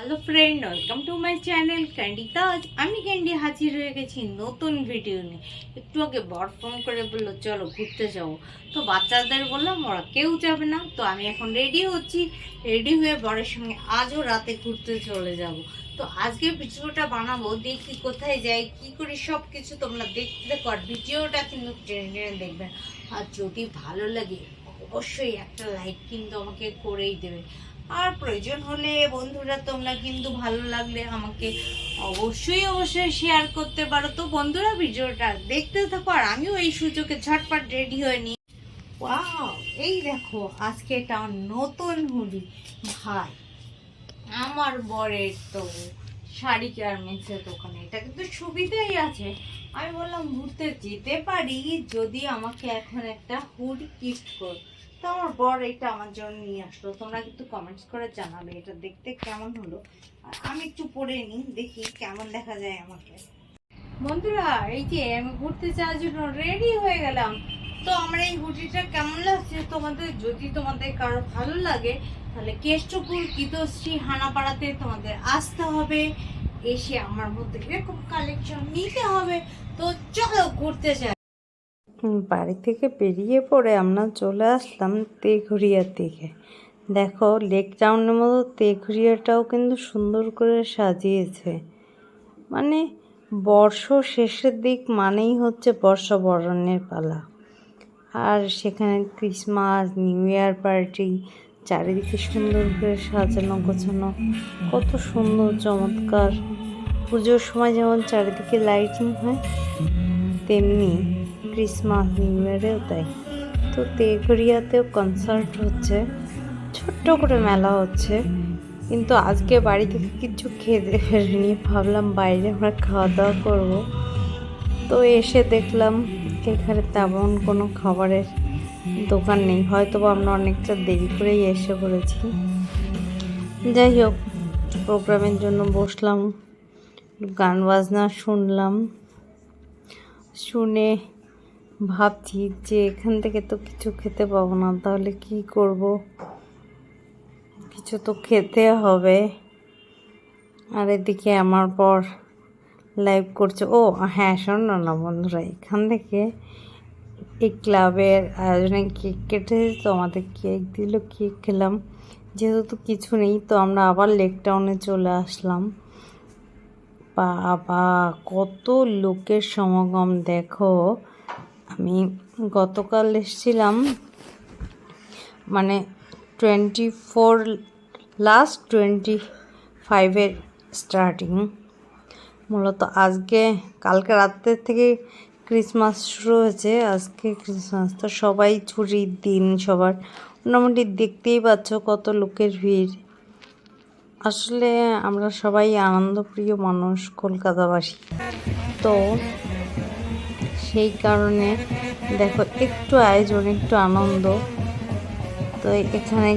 Hello friend welcome to my channel Candy Taj আমি candy হাজির হয়ে গেছি নতুন ভিডিও নিয়ে। একটু আগে বর ফোন করে বলল, চলো ঘুরতে যাব তো বাচ্চাদের বললাম, ওরা কেউ যাবে না। তো আমি এখন রেডি হচ্ছি। রেডি হয়ে বরের সঙ্গে আজও রাতে ঘুরতে চলে যাব। তো আজকে ভিডিওটা বানাবো, দেখি কোথায় যাই, কি করি সব কিছু তোমরা দেখতে কর ভিডিওটা কিন্তু টেনে টেনে দেখবে। আর যদি ভালো লাগে, অবশ্যই একটা লাইক কিন্তু আমাকে করেই দেবে। আর প্রয়োজন হলে বন্ধুরা, তোমরা কিন্তু ভালো লাগলে আমাকে অবশ্যই অবশ্যই শেয়ার করতে পারো। তো বন্ধুরা, ভিডিওটা দেখতে থাকো আর আমিও এই সুযোগে ঝটপট রেডি হয়ে নিই। এই দেখো, আজকে এটা নতুন হুডি ভাই, আমার বরের তো শাড়ি গার্মেন্টসের দোকানে। এটা কিন্তু সুবিধাই আছে। আমি বললাম, ঘুরতে যেতে পারি যদি আমাকে এখন একটা হুডি গিফট কর তো আমার বর এটা আমার জন্য নিয়ে আসলো। তোমরা কিন্তু কমেন্টস করে জানাবে এটা দেখতে কেমন হলো। আমি একটু পরে নিই, দেখি কেমন দেখা যায় আমাকে। বন্ধুরা, এই যে আমি ঘুরতে যাওয়ার জন্য রেডি হয়ে গেলাম। তো আমার এই হুডিটা কেমন লাগছে? তোমাদের, যদি তোমাদের কারও ভালো লাগে, তাহলে কেষ্টপুর গীতশ্রী হানাপাড়াতে তোমাদের আসতে হবে। এসে আমার মধ্যে এরকম কালেকশন নিতে হবে। তো চলো ঘুরতে যাই। বাড়ি থেকে বেরিয়ে পড়ে আমরা চলে আসলাম তেঘুরিয়ার দিকে। দেখো, লেক টাউনের মতো তেঘুরিয়াটাও কিন্তু সুন্দর করে সাজিয়েছে। মানে বর্ষ শেষের দিক মানেই হচ্ছে বর্ষবরণের পালা। আর সেখানে ক্রিসমাস, নিউ ইয়ার পার্টি, চারিদিকে সুন্দর করে সাজানো, গোছানো, কত সুন্দর, চমৎকার। পুজোর সময় যেমন চারিদিকে লাইটিং হয়, তেমনি ক্রিসমাস নিউ তাই। তো তেঘরিয়াতেও কনসার্ট হচ্ছে। ছোট্ট করে মেলা হচ্ছে। কিন্তু আজকে বাড়ি থেকে কিছু খেতে ফেরিনি ভাবলাম বাইরে আমরা খাওয়া দাওয়া করব। তো এসে দেখলাম এখানে তেমন কোনো খাবারের দোকান নেই। হয়তো বা আমরা অনেকটা দেরি করেই এসে পড়েছি। যাই হোক, প্রোগ্রামের জন্য বসলাম। গান বাজনা শুনলাম। শুনে ভাবছি যে এখান থেকে তো কিছু খেতে পাবো না, তাহলে কি করব? কিছু তো খেতে হবে। আর এদিকে আমার পর লাইভ করছে। ও হ্যাঁ শোনো না, বন্ধুরা, এখান থেকে এই ক্লাবের আয়োজনে কেক কেটে তো আমাদের কেক দিল, কেক খেলাম। যেহেতু কিছু নেই, তো আমরা আবার লেক টাউনে চলে আসলাম। বাবা, কত লোকের সমাগম, দেখো। আমি গতকাল এসেছিলাম মানে টোয়েন্টি ফোর লাস্ট টোয়েন্টি ফাইভের স্টার্টিং মূলত আজকে, কালকে রাত্রের থেকে ক্রিসমাস শুরু হয়েছে, আজকে ক্রিসমাস তো সবাই ছুটির দিন সবার, মোটামুটি দেখতেই পাচ্ছ কত লোকের ভিড়। আসলে আমরা সবাই আনন্দপ্রিয় মানুষ কলকাতাবাসী। তো সেই কারণে দেখো একটু আয়োজন, একটু আনন্দ। তো এখানে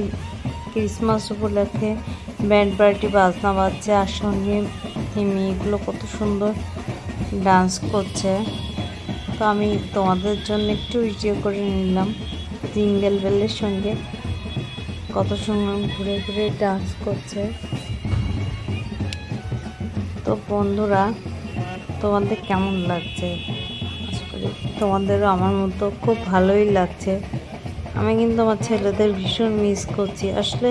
ক্রিসমাস উপলক্ষে ব্যান্ড পার্টি, বাজনা বাজছে, আর সঙ্গে এই মেয়েগুলো কত সুন্দর ডান্স করছে। তো আমি তোমাদের জন্য একটু ভিডিও করে নিলাম। জিঙ্গেল বেলের সঙ্গে কত সুন্দর ঘুরে ঘুরে ডান্স করছে। তো বন্ধুরা, তোমাদের কেমন লাগছে? তোমাদেরও আমার মতো খুব ভালোই লাগছে। আমি কিন্তু আমার ছেলেদের ভীষণ মিস করছি। আসলে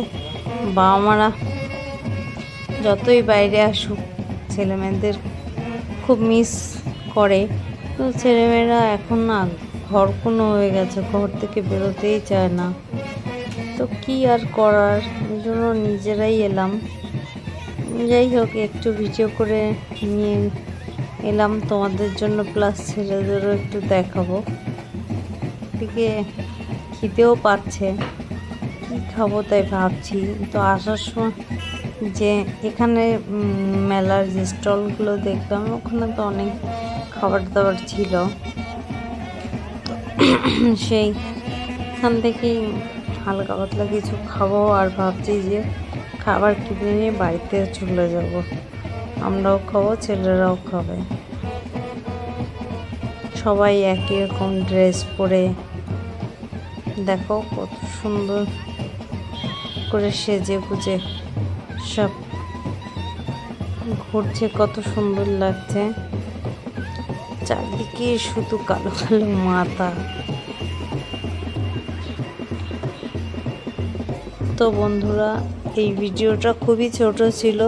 বাবা মারা যতই বাইরে আসুক, ছেলেমেয়েদের খুব মিস করে। তো ছেলেমেয়েরা এখন না ঘর কোনো হয়ে গেছে, ঘর থেকে বেরোতেই চায় না। তো কি আর করার? এই জন্য নিজেরাই এলাম। যাই হোক, একটু ভিডিও করে নিয়ে এলাম তোমাদের জন্য প্লাস ছেলেদেরও একটু দেখাবো। দিকে খিদেও পাচ্ছে, কী খাব তাই ভাবছি। তো আসার সময় যে এখানে মেলার যে স্টলগুলো দেখলাম, ওখানে তো অনেক খাবার দাবার ছিল। সেই এখান থেকেই হালকা পাতলা কিছু খাব আর ভাবছি যে খাবার কিনে নিয়ে বাড়িতে চলে যাব। আমরাও খাব, ছেলেরাও খাবে। সবাই একই রকম ড্রেস পরে, দেখো কত সুন্দর করে সেজে গুজে সব ঘুরছে, কত সুন্দর লাগছে। চারদিকে শুধু কালো কালো মাথা। তো বন্ধুরা, এই ভিডিওটা খুবই ছোট ছিল।